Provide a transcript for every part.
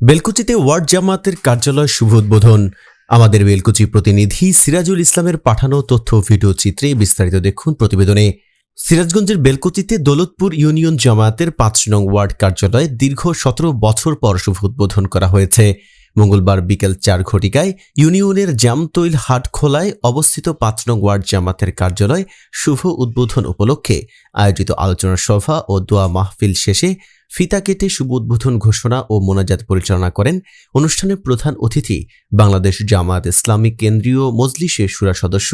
বেলকুচিতে word জামাতের কার্যালয় শুভ উদ্বোধন। আমাদের বেলকুচি প্রতিনিধি সিরাজুল ইসলামের পাঠানো তথ্য ভিডিও চিত্রে বিস্তারিত দেখুন প্রতিবেদনে। সিরাজগঞ্জের বেলকুচিতে দৌলতপুর ইউনিয়ন জামায়াতের পাঁচ নং ওয়ার্ড কার্যালয়ে দীর্ঘ সতেরো বছর পর শুভ উদ্বোধন করা হয়েছে। মঙ্গলবার বিকেল চার ঘটিকায় ইউনিয়নের জামতৈল হাটখোলায় অবস্থিত পাঁচ নং ওয়ার্ড জামাতের কার্যালয় শুভ উদ্বোধন উপলক্ষে আয়োজিত আলোচনা সভা ও দোয়া মাহফিল শেষে ফিতা কেটে শুভ উদ্বোধন ঘোষণা ও মোনাজাত পরিচালনা করেন অনুষ্ঠানের প্রধান অতিথি বাংলাদেশ জামায়াত ইসলামী কেন্দ্রীয় মজলিসের সুরা সদস্য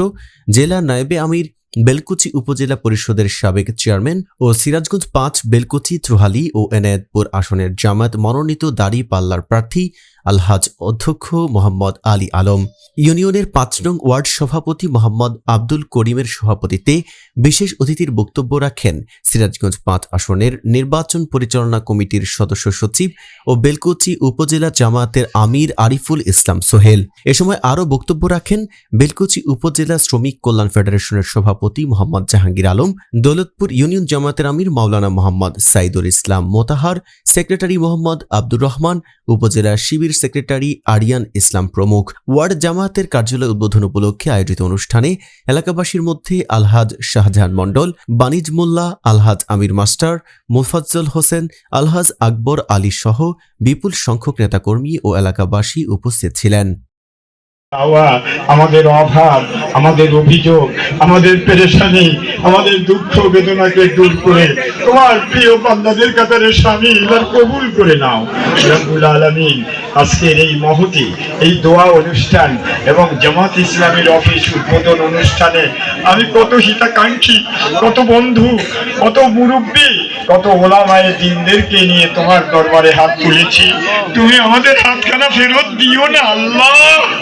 জেলা নায়েবে আমির বেলকুচি উপজেলা পরিষদের সাবেক চেয়ারম্যান ও সিরাজগঞ্জ পাঁচ, বেলকুচি, ত্রুহালি ও এনায়েতপুর আসনের জামায়াত মনোনীত দাড়ি পাল্লার প্রার্থী আলহাজ অধ্যক্ষ মোহাম্মদ আলী আলম। ইউনিয়নের পাঁচ নং ওয়ার্ড সভাপতি মোহাম্মদ আব্দুল করিমের সভাপতিত্বে বিশেষ অতিথির বক্তব্য রাখেন সিরাজগঞ্জ পাঁচ আসনের নির্বাচন পরিচালনা কমিটির সদস্য সচিব ও বেলকুচি উপজেলা জামায়াতের আমির আরিফুল ইসলাম সোহেল। এ সময় আরও বক্তব্য রাখেন বেলকুচি উপজেলা শ্রমিক কল্যাণ ফেডারেশনের সভাপতি মোহাম্মদ জাহাঙ্গীর আলম, দৌলতপুর ইউনিয়ন জামাতের আমির মাওলানা মোহাম্মদ সাইদুল ইসলাম মোতাহার, সেক্রেটারি মোহাম্মদ আব্দুর রহমান, উপজেলা শিবির সেক্রেটারি আরিয়ান ইসলাম প্রমুখ। ওয়ার্ড জামাতের কার্যালয় উদ্বোধন উপলক্ষে আয়োজিত অনুষ্ঠানে এলাকাবাসীর মধ্যে আলহাজ শাহজাহান মণ্ডল, বানিজ মোল্লা, আলহাজ আমির মাস্টার, মোফাজ্জল হোসেন, আলহাজ আকবর আলী সহ বিপুল সংখ্যক নেতাকর্মী ও এলাকাবাসী উপস্থিত ছিলেন। চাওয়া আমাদের অভাব, আমাদের অভিযোগ, আমাদের পেরেশানি, আমাদের দুঃখ বেদনাকে দূর করে, তোমার প্রিয় বান্দাদের কাতারে স্বামী, এবার কবুল করে নাও। রব্বুল আলামিন, আজকের এই মহতি, এই দোয়া অনুষ্ঠান এবং জামাত ইসলামের অফিস উদ্বোধন অনুষ্ঠানে আমি কত হিতাকাঙ্ক্ষী, কত বন্ধু, কত মুরব্বী, কত ওলামায়ে দিনদেরকে নিয়ে তোমার দরবারে হাত তুলেছি। তুমি আমাদের হাতখানা ফেরত দিও না, আল্লাহ।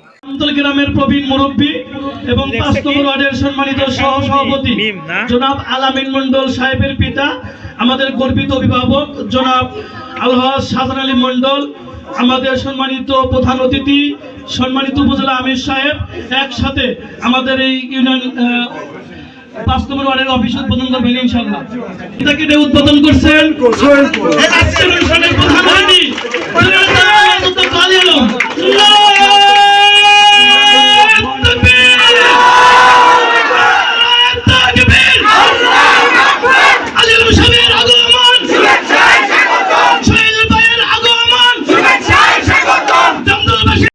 আমতল গ্রামের প্রবীণ মুরব্বী এবং পাঁচ নম্বর ওয়ার্ডের সম্মানিত সহ সভাপতি জনাব আলামিন মন্ডল সাহেবের পিতা আমাদের গর্বিত অভিভাবক জনাব আলহাজ শাহজান আলী মন্ডল আমাদের সম্মানিত প্রধান অতিথি সম্মানিত উপজেলা আমির সাহেব একসাথে আমাদের এই ইউনিয়ন পাঁচ নম্বর ওয়ার্ডের অফিস উদ্বোধন করবেন ইনশাল্লাহ এটাকে উদ্বোধন করছেন আজকের অনুষ্ঠানের প্রধান